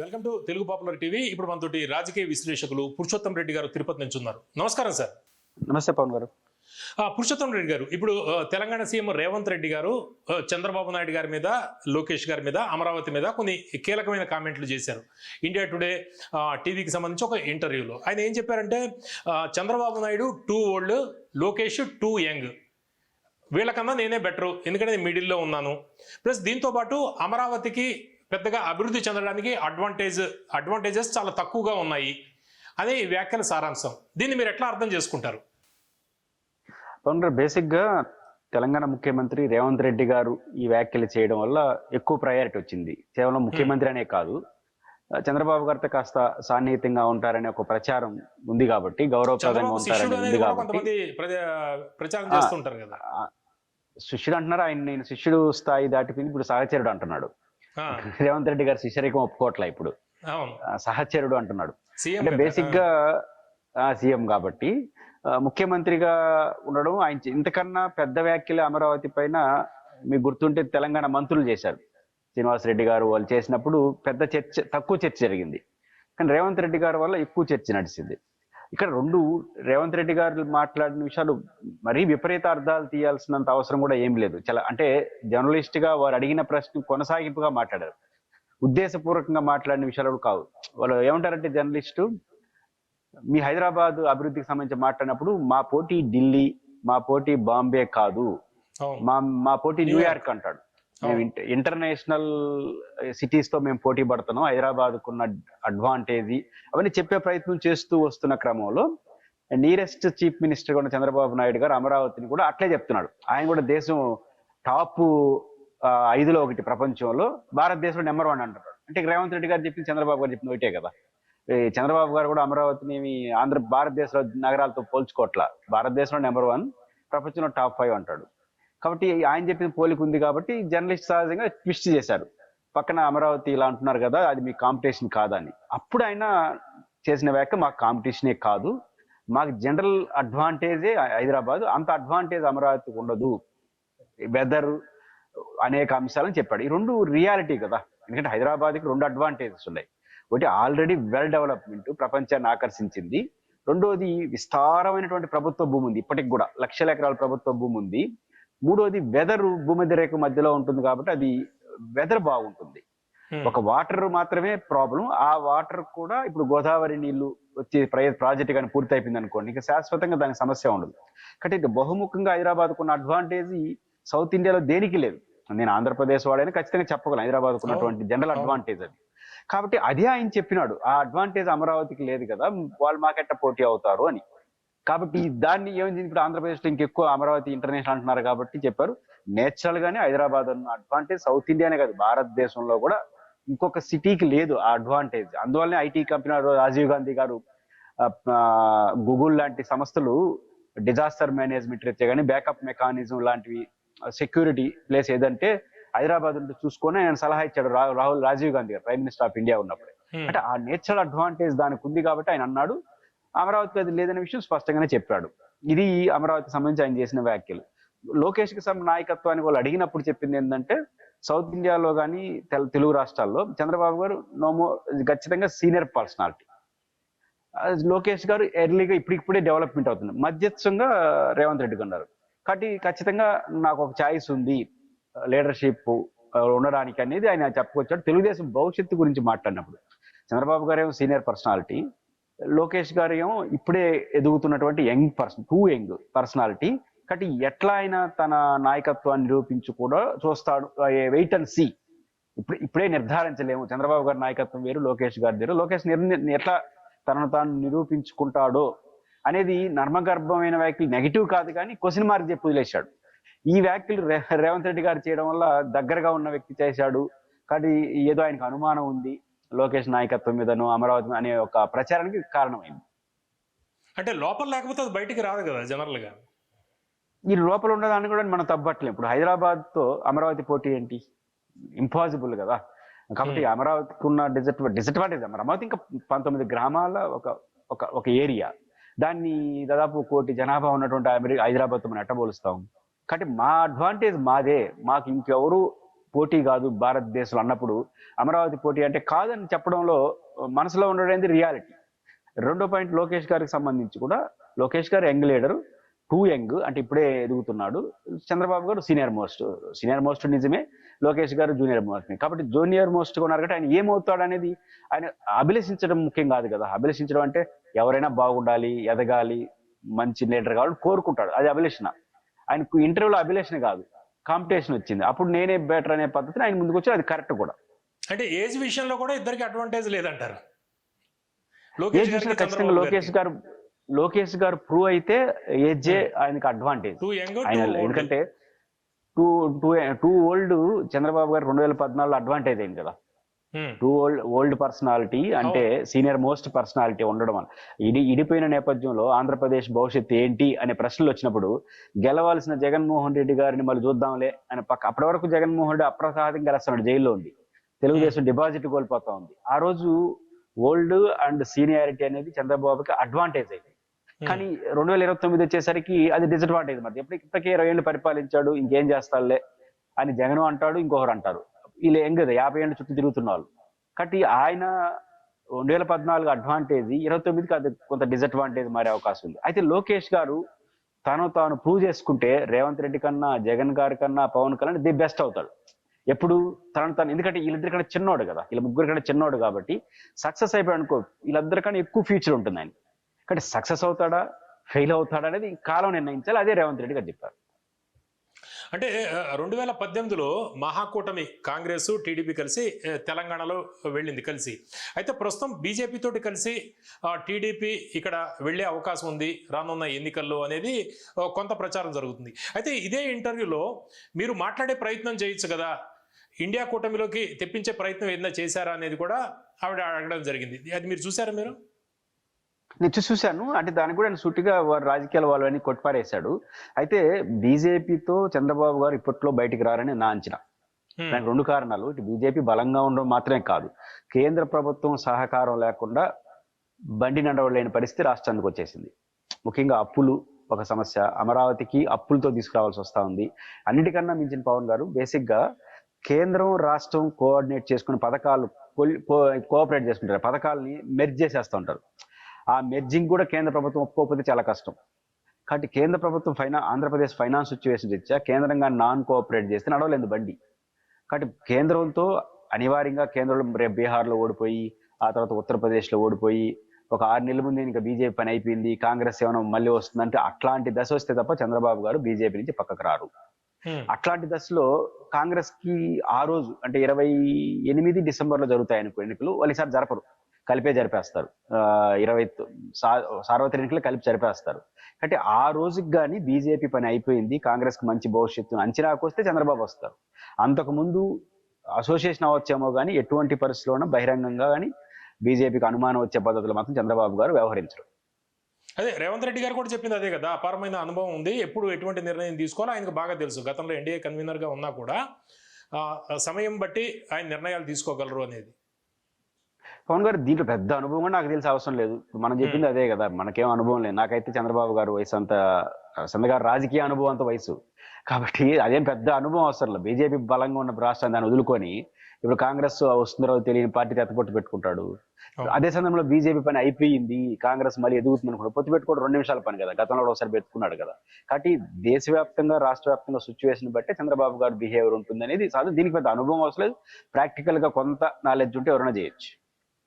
Welcome to Telugu popular TV. ఇప్పుడు మనతోటి రాజకీయ విశ్లేషకులు పురుషోత్తం రెడ్డి గారు తిరుపతి నుంచి ఉన్నారు. నమస్కారం సార్. నమస్తే పవన్ గారు. పురుషోత్తం రెడ్డి గారు ఇప్పుడు తెలంగాణ సీఎం రేవంత్ రెడ్డి గారు చంద్రబాబు నాయుడు గారి మీద లోకేష్ గారి మీద అమరావతి మీద కొన్ని కీలకమైన కామెంట్లు చేశారు. ఇండియా టుడే టీవీకి సంబంధించి ఒక ఇంటర్వ్యూలో. ఆయన ఏం చెప్పారంటే Chandrababu Naidu too old Lokesh too young. వీళ్ళకన్నా నేనే బెటరు ఎందుకంటే నేను మిడిల్లో ఉన్నాను. ప్లస్ దీంతో పాటు అమరావతికి పెద్దగా అభివృద్ధి చెందడానికి అడ్వాంటేజ్ అడ్వాంటేజెస్ చాలా తక్కువగా ఉన్నాయి. అదే ఈ వ్యాఖ్యల సారాంశం. దీన్ని మీరు ఎట్లా అర్థం చేసుకుంటారు? పవన్ గారు బేసిక్గా తెలంగాణ ముఖ్యమంత్రి రేవంత్ రెడ్డి గారు ఈ వ్యాఖ్యలు చేయడం వల్ల ఎక్కువ ప్రయారిటీ వచ్చింది. కేవలం ముఖ్యమంత్రి అనే కాదు. చంద్రబాబు గారితో కాస్త సాన్నిహితంగా ఉంటారనే ఒక ప్రచారం ఉంది కాబట్టి గౌరవప్రదంగా ఉంటారని ఉంది కాబట్టి ప్రచారం చేస్తుంటారు కదా. శిష్యుడు అంటున్నారు ఆయన నేను శిష్యుడు స్థాయి దాటిపోయింది ఇప్పుడు సహచరుడు అంటున్నాడు. రేవంత్ రెడ్డి గారు శిష్యరికం ఒప్పుకోవట్లే ఇప్పుడు. సహచరుడు అంటున్నాడు. అంటే. బేసిక్గా సీఎం కాబట్టి ముఖ్యమంత్రిగా ఉండడం ఆయన ఇంతకన్నా పెద్ద వ్యాఖ్యలు అమరావతి పైన మీకు గుర్తుంటే తెలంగాణ మంత్రులు చేశారు. శ్రీనివాసరెడ్డి గారు వాళ్ళు చేసినప్పుడు పెద్ద చర్చ తక్కువ చర్చ జరిగింది. కానీ రేవంత్ రెడ్డి గారి వల్ల ఎక్కువ చర్చ నడిచింది. ఇక్కడ రెండు రేవంత్ రెడ్డి గారు మాట్లాడిన విషయాలు మరీ విపరీత అర్థాలు తీయాల్సినంత అవసరం కూడా ఏం లేదు. చాలా అంటే జర్నలిస్ట్గా వారు అడిగిన ప్రశ్న కొనసాగింపుగా మాట్లాడారు. ఉద్దేశపూర్వకంగా మాట్లాడిన విషయాలు కూడా కావు. వాళ్ళు ఏమంటారంటే జర్నలిస్టు మీ హైదరాబాద్ అభివృద్ధికి సంబంధించి మాట్లాడినప్పుడు మా పోటీ ఢిల్లీ మా పోటీ బాంబే కాదు. మా మా పోటీ న్యూయార్క్ అంటాడు. మేము ఇంట- ఇంటర్నేషనల్ సిటీస్తో మేము పోటీ పడుతున్నాం. హైదరాబాద్ కున్న అడ్వాంటేజ్. అవన్నీ చెప్పే ప్రయత్నం చేస్తూ వస్తున్న క్రమంలో నియరెస్ట్ చీఫ్ మినిస్టర్ ఉన్న చంద్రబాబు నాయుడు గారు అమరావతిని కూడా అట్లే చెప్తున్నాడు. ఆయన కూడా దేశం టాప్ ఐదులో ఒకటి ప్రపంచంలో. భారతదేశంలో నెంబర్ వన్ అంటారు అంటే రేవంత్ రెడ్డి గారు చెప్పింది చంద్రబాబు గారు చెప్పిన ఒకటే కదా. చంద్రబాబు గారు కూడా అమరావతిని ఆంధ్ర భారతదేశంలో నగరాలతో పోల్చుకోవట్ల. భారతదేశంలో నెంబర్ వన్ ప్రపంచంలో టాప్ ఫైవ్ అంటాడు. కాబట్టి ఆయన చెప్పిన పోలిక ఉంది కాబట్టి జర్నలిస్ట్ సహజంగా ట్విస్ట్ చేశారు పక్కన అమరావతి ఇలా అంటున్నారు కదా అది మీ కాంపిటీషన్ కాదని. అప్పుడు ఆయన చేసిన వ్యాఖ్య మాకు కాంపిటీషనే కాదు. మాకు జనరల్ అడ్వాంటేజే హైదరాబాద్. అంత అడ్వాంటేజ్ అమరావతికి ఉండదు. వెదర్ అనేక అంశాలని చెప్పాడు. ఈ రెండు రియాలిటీ కదా. ఎందుకంటే హైదరాబాద్కి రెండు అడ్వాంటేజెస్ ఉన్నాయి. ఒకటి ఆల్రెడీ వెల్ డెవలప్మెంట్ ప్రపంచాన్ని ఆకర్షించింది. రెండోది విస్తారమైనటువంటి ప్రభుత్వ భూమి ఉంది. ఇప్పటికి కూడా లక్షల ఎకరాల ప్రభుత్వ భూమి ఉంది. మూడోది వెదర్ భూమధ్య రేఖ మధ్యలో ఉంటుంది కాబట్టి అది వెదర్ బాగుంటుంది. Hmm. ఒక వాటర్ మాత్రమే ప్రాబ్లం ఆ వాటర్ కూడా ఇప్పుడు గోదావరి నీళ్ళు వచ్చే ప్రాజెక్ట్ కానీ పూర్తి అయిపోయింది అనుకోండి ఇంకా శాశ్వతంగా దానికి సమస్య ఉండదు. కాబట్టి ఇది బహుముఖంగా హైదరాబాద్ ఉన్న అడ్వాంటేజ్ సౌత్ ఇండియాలో దేనికి లేదు. నేను ఆంధ్రప్రదేశ్ వాడైనా ఖచ్చితంగా చెప్పగలను హైదరాబాద్ ఉన్నటువంటి జనరల్. అడ్వాంటేజ్ అది. కాబట్టి అదే ఆయన చెప్పినాడు ఆ అడ్వాంటేజ్ అమరావతికి లేదు కదా వాళ్ళు మాకెట్ట పోటీ అవుతారు అని. కాబట్టి దాన్ని ఏమైంది? ఇప్పుడు ఆంధ్రప్రదేశ్లో ఇంకెక్కువ అమరావతి ఇంటర్నేషనల్ అంటున్నారు కాబట్టి చెప్పారు. నేచురల్ గానే హైదరాబాద్ ఉన్న అడ్వాంటేజ్ సౌత్ ఇండియానే కాదు భారతదేశంలో కూడా ఇంకొక సిటీకి లేదు ఆ అడ్వాంటేజ్. అందువల్లనే ఐటీ కంపెనీ రాజీవ్ గాంధీ గారు గూగుల్ లాంటి సంస్థలు డిజాస్టర్ మేనేజ్మెంట్ రీత్యా కానీ బ్యాకప్ మెకానిజం లాంటివి సెక్యూరిటీ ప్లేస్ ఏదంటే హైదరాబాద్ ఉంటే చూసుకొని ఆయన సలహా ఇచ్చాడు రాహుల్ రాజీవ్ గాంధీ గారు ప్రైమ్ మినిస్టర్ ఆఫ్ ఇండియా ఉన్నప్పుడు. అంటే ఆ నేచురల్ అడ్వాంటేజ్ దానికి ఉంది కాబట్టి ఆయన అన్నాడు. అమరావతికి అది లేదనే విషయం స్పష్టంగానే చెప్పాడు. ఇది అమరావతికి సంబంధించి ఆయన చేసిన వ్యాఖ్యలు. లోకేష్కి సంబంధించిన నాయకత్వానికి వాళ్ళు అడిగినప్పుడు చెప్పింది ఏంటంటే సౌత్ ఇండియాలో కానీ తెలుగు రాష్ట్రాల్లో చంద్రబాబు గారు నోమో ఖచ్చితంగా సీనియర్ పర్సనాలిటీ. లోకేష్ గారు ఎర్లీగా ఇప్పుడిప్పుడే డెవలప్మెంట్ అవుతుంది. మధ్యస్థంగా రేవంత్ రెడ్డి గారు ఉన్నారు. కాబట్టి ఖచ్చితంగా నాకు ఒక ఛాయిస్ ఉంది. లీడర్షిప్ ఉండడానికి అనేది ఆయన చెప్పుకొచ్చాడు. తెలుగుదేశం భవిష్యత్తు గురించి మాట్లాడినప్పుడు. చంద్రబాబు గారు ఏమో సీనియర్ పర్సనాలిటీ. లోకేష్ గారు ఏమో ఇప్పుడే ఎదుగుతున్నటువంటి young person too young personality. కాబట్టి ఎట్లా ఆయన తన నాయకత్వాన్ని నిరూపించు కూడా చూస్తాడు వెయిట్ అండ్ సీ. ఇప్పుడు ఇప్పుడే నిర్ధారించలేము. చంద్రబాబు గారి నాయకత్వం వేరు లోకేష్ గారి వేరు. లోకేష్ ఎట్లా తనను తాను నిరూపించుకుంటాడో అనేది నర్మగర్భమైన వ్యాఖ్యలు నెగిటివ్ కాదు కానీ క్వశ్చన్ మార్క్ చెప్పి వదిలేశాడు. ఈ వ్యాఖ్యలు రేవంత్ రెడ్డి గారు చేయడం వల్ల దగ్గరగా ఉన్న వ్యక్తి చేశాడు. కానీ ఏదో ఆయనకు అనుమానం ఉంది. లోకేష్ నాయకత్వం మీదను అమరావతి అనే ఒక ప్రచారానికి కారణమైంది. అంటే లోపల లేకపోతే అది బయటికి రాదు కదా జనరల్గా ఈ లోపల ఉన్నదాన్ని కూడా మనం తప్పట్లేం ఇప్పుడు హైదరాబాద్తో అమరావతి పోటీ ఏంటి? ఇంపాసిబుల్ కదా. కాబట్టి. అమరావతికి ఉన్న డిజర్ట్ డిసడ్వాంటేజ్ అమరావతి. ఇంకా పంతొమ్మిది గ్రామాల ఒక ఒక ఒక ఏరియా. దాన్ని దాదాపు కోటి జనాభా ఉన్నటువంటి అమెరి హైదరాబాద్తో మనం ఎట్ట పోలుస్తాం? కాబట్టి మా అడ్వాంటేజ్ మాదే. మాకు ఇంకెవరు పోటీ కాదు భారతదేశంలో అన్నప్పుడు అమరావతి పోటీ అంటే కాదని చెప్పడంలో మనసులో ఉండడం రియాలిటీ. రెండో పాయింట్ లోకేష్ గారికి సంబంధించి కూడా లోకేష్ గారు యంగ్ లీడర్ టూ యంగ్ అంటే ఇప్పుడే ఎదుగుతున్నాడు. చంద్రబాబు గారు సీనియర్ మోస్ట్ సీనియర్ మోస్ట్ నిజమే లోకేష్ గారు జూనియర్ మోస్ట్ కాబట్టి జూనియర్ మోస్ట్ ఉన్నారు కాబట్టి ఆయన ఏమవుతాడు అనేది ఆయన అభిలషించడం ముఖ్యం కాదు కదా. అభిలషించడం అంటే ఎవరైనా బాగుండాలి ఎదగాలి మంచి లీడర్ కావాలి కోరుకుంటాడు. అది అభిలషణ. ఆయనకు ఇంటర్వ్యూలో అభిలషణ కాదు. కాంపిటీషన్ వచ్చింది. అప్పుడు నేనే బెటర్ అనే పద్ధతిని ఆయన ముందుకు వచ్చి అది కరెక్ట్ కూడా. అంటే ఏజ్ విషయంలో కూడా ఇద్దరికి అడ్వాంటేజ్ లేదంటారు. ఖచ్చితంగా లోకేష్ గారు లోకేష్ గారు ప్రూవ్ అయితే ఏజే ఆయనకి అడ్వాంటేజ్ ఎందుకంటే too too too old Chandrababu garu రెండు వేల పద్నాలుగులో అడ్వాంటేజ్ అయింది కదా. టూ ఓల్డ్ ఓల్డ్ పర్సనాలిటీ అంటే సీనియర్ మోస్ట్ పర్సనాలిటీ ఉండడం వల్ల. ఇడి ఇడిపోయిన నేపథ్యంలో ఆంధ్రప్రదేశ్ భవిష్యత్తు ఏంటి అనే ప్రశ్నలు వచ్చినప్పుడు గెలవాల్సిన జగన్మోహన్ రెడ్డి గారిని మళ్ళీ చూద్దాంలే అని పక్క అప్పటి వరకు జగన్మోహన్ రెడ్డి అప్రసాదంగా గెలుస్తున్నాడు జైల్లో ఉంది. తెలుగుదేశం డిపాజిట్ కోల్పోతా ఉంది. ఆ రోజు ఓల్డ్ అండ్ సీనియారిటీ అనేది చంద్రబాబుకి అడ్వాంటేజ్ అయింది కానీ రెండు వేల ఇరవై తొమ్మిది వచ్చేసరికి అది డిసడ్వాంటేజ్ మరి. ఎప్పటికి ఇప్పటికే ఇరవై ఏళ్ళు పరిపాలించాడు ఇంకేం చేస్తాడులే అని జగన్ అంటాడు ఇంకొకరు అంటారు. వీళ్ళు ఏం కదా యాభై ఏళ్ళ చుట్టూ తిరుగుతున్న వాళ్ళు. కాబట్టి ఆయన రెండు వేల పద్నాలుగు అడ్వాంటేజ్ ఇరవై తొమ్మిదికి అది కొంత డిసడ్వాంటేజ్ మారే అవకాశం ఉంది. అయితే లోకేష్ గారు తను తాను ప్రూవ్ చేసుకుంటే రేవంత్ రెడ్డి కన్నా జగన్ గారి కన్నా పవన్ కళ్యాణ్ ది బెస్ట్ అవుతాడు. ఎప్పుడు తనను తను ఎందుకంటే వీళ్ళిద్దరికన్నా చిన్నోడు కదా వీళ్ళ ముగ్గురు కన్నా చిన్నోడు కాబట్టి సక్సెస్ అయిపోయాడు అనుకో వీళ్ళిద్దరికన్నా ఎక్కువ ఫ్యూచర్ ఉంటుంది ఆయన. కాబట్టి సక్సెస్ అవుతాడా ఫెయిల్ అవుతాడా అనేది కాలం నిర్ణయించాలి. అదే రేవంత్ రెడ్డి గారు చెప్పారు. అంటే రెండు వేల పద్దెనిమిదిలో మహాకూటమి కాంగ్రెస్ టీడీపీ కలిసి తెలంగాణలో వెళ్ళింది కలిసి. అయితే ప్రస్తుతం బీజేపీ తోటి కలిసి టీడీపీ ఇక్కడ వెళ్ళే అవకాశం ఉంది రానున్న ఎన్నికల్లో అనేది కొంత ప్రచారం జరుగుతుంది. అయితే ఇదే ఇంటర్వ్యూలో మీరు మాట్లాడే ప్రయత్నం చేయొచ్చు కదా. ఇండియా కూటమిలోకి తెప్పించే ప్రయత్నం ఏదైనా చేశారా అనేది కూడా ఆవిడ అడగడం జరిగింది. అది మీరు చూసారా మీరు? నేను చూశాను. అంటే దానికి కూడా ఆయన సూటిగా వారు రాజకీయాల వాళ్ళని కొట్టిపారేశాడు. అయితే బీజేపీతో చంద్రబాబు గారు ఇప్పట్లో బయటికి రారని నా అంచనా. దానికి రెండు కారణాలు. ఇటు బీజేపీ బలంగా ఉండడం మాత్రమే కాదు. కేంద్ర ప్రభుత్వం సహకారం లేకుండా బండి నడవలేని పరిస్థితి రాష్ట్రానికి వచ్చేసింది. ముఖ్యంగా అప్పులు ఒక సమస్య. అమరావతికి అప్పులతో తీసుకురావాల్సి వస్తా ఉంది. అన్నిటికన్నా మించిన పవన్ గారు బేసిక్గా కేంద్రం రాష్ట్రం కోఆర్డినేట్ చేసుకునే పథకాలు కోఆపరేట్ చేసుకుంటారు. పథకాలని మెర్జ్ చేసేస్తూ ఉంటారు. ఆ మెర్జింగ్ కూడా కేంద్ర ప్రభుత్వం ఒప్పుకోకపోతే చాలా కష్టం. కాబట్టి కేంద్ర ప్రభుత్వం ఫైనా ఆంధ్రప్రదేశ్ ఫైనాన్స్ సిచ్యువేషన్ ఇచ్చా కేంద్రంగా నాన్ కోఆపరేట్ చేస్తే నడవలేదు బండి. కాబట్టి కేంద్రంతో అనివార్యంగా కేంద్రంలో రేపు బీహార్లో ఓడిపోయి ఆ తర్వాత ఉత్తరప్రదేశ్లో ఓడిపోయి ఒక ఆరు నెలల ముందు ఇంకా బీజేపీ పని అయిపోయింది కాంగ్రెస్ ఏమైనా మళ్ళీ వస్తుందంటే అట్లాంటి దశ వస్తే తప్ప చంద్రబాబు గారు బీజేపీ నుంచి పక్కకు రారు. అట్లాంటి దశలో కాంగ్రెస్కి ఆ రోజు అంటే ఇరవై ఎనిమిది డిసెంబర్లో జరుగుతాయి అనుకో ఎన్నికలు వాళ్ళు ఈసారి జరపరు. కలిపే జరిపేస్తారు. ఇరవై సార్వత్రికలు కలిపి జరిపేస్తారు. అంటే ఆ రోజుకి కానీ బీజేపీ పని అయిపోయింది కాంగ్రెస్కి మంచి భవిష్యత్తు అంచనాకు వస్తే చంద్రబాబు వస్తారు. అంతకు ముందు అసోసియేషన్ అవచ్చేమో కానీ ఎటువంటి పరిస్థితుల్లోనూ బహిరంగంగా కానీ బీజేపీకి అనుమానం వచ్చే పద్ధతులు మాత్రం చంద్రబాబు గారు వ్యవహరించరు. అదే రేవంత్ రెడ్డి గారు కూడా చెప్పింది అదే కదా అపారమైన అనుభవం ఉంది ఎప్పుడు ఎటువంటి నిర్ణయం తీసుకోవాలో ఆయనకు బాగా తెలుసు. గతంలో ఎన్డీఏ కన్వీనర్గా ఉన్నా కూడా సమయం బట్టి ఆయన నిర్ణయాలు తీసుకోగలరు అనేది. పవన్ గారు దీంట్లో పెద్ద అనుభవం కూడా నాకు తెలిసి అవసరం లేదు. మనం చెప్పింది అదే కదా మనకేం అనుభవం లేదు. నాకైతే చంద్రబాబు గారు వయసు అంత చంద్ర గారు రాజకీయ అనుభవం అంత వయసు. కాబట్టి అదేం పెద్ద అనుభవం అవసరం లేదు. బీజేపీ బలంగా ఉన్న రాష్ట్రాన్ని దాన్ని వదులుకొని ఇప్పుడు కాంగ్రెస్ వస్తుందో తెలియని పార్టీ ఎత్తపొట్టు పెట్టుకుంటాడు. అదే సమయంలో బీజేపీ పని అయిపోయింది. కాంగ్రెస్ మళ్ళీ ఎదుగుతుంది అనుకుంటాడు పొత్తు పెట్టుకోవడం రెండు నిమిషాల పని కదా. గతంలో ఒకసారి పెట్టుకున్నాడు కదా. కాబట్టి దేశవ్యాప్తంగా రాష్ట్ర వ్యాప్తంగా సిచ్యువేషన్ బట్టి చంద్రబాబు గారు బిహేవియర్ ఉంటుంది అనేది దీనికి పెద్ద అనుభవం అవసరం లేదు. ప్రాక్టికల్గా కొంత నాలెడ్జ్ ఉంటే ఎవరైనా చేయొచ్చు.